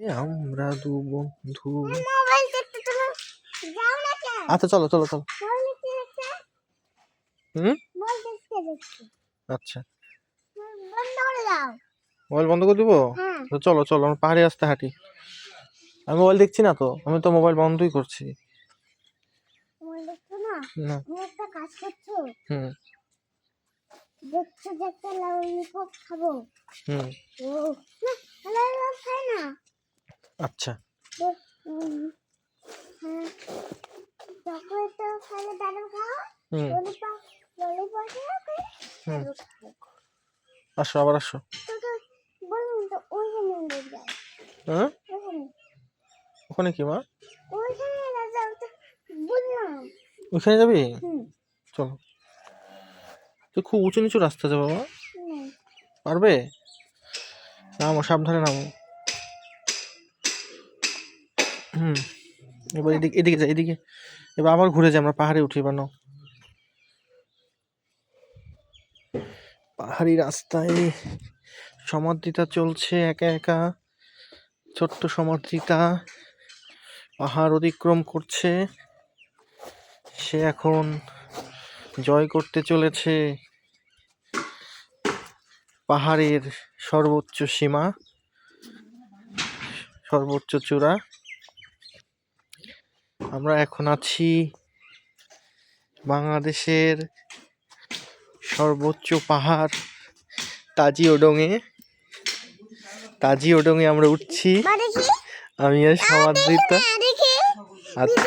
আমরা দু বন্ধু। আচ্ছা চলো চলো চলো। হুম? আচ্ছা। মোবাইল বন্ধ করে দিবো? হ্যাঁ। তো চলো চলো আমরা পাহাড়ে আসতে হাঁটি। আমি মোবাইল দেখছি না তো আমি তো মোবাইল বন্ধই করছি। না? না। একটা কাজ করছ? হুম। দেখছ দেখতে ললিপপ খাব? হুম। ও খাও আসো, আবার আসো। হ্যাঁ? ওখানে কি মা? ওইখানে যাবি? চলো। তুই খুব উঁচু নিচু রাস্তা যাব বাবা পারবে? নামো, সাবধানে নামো। হুম। এবার এদিকে এদিকে যাই এদিকে। এবার আবার ঘুরে যাই আমরা পাহাড়ে উঠি নাও। পাহাড়ি রাস্তায় সমাদ্রিতা চলছে একা একা। ছোট্ট সমাদ্রিতা পাহাড় অতিক্রম করছে। সে এখন জয় করতে চলেছে। পাহাড়ের সর্বোচ্চ সীমা সর্বোচ্চ চূড়া। আমরা এখন আছি বাংলাদেশের সর্বোচ্চ পাহাড় তাজি ওডংয়ে তাজি ওডংয়ে আমরা উঠছি আমি আর সমাদ্রিতা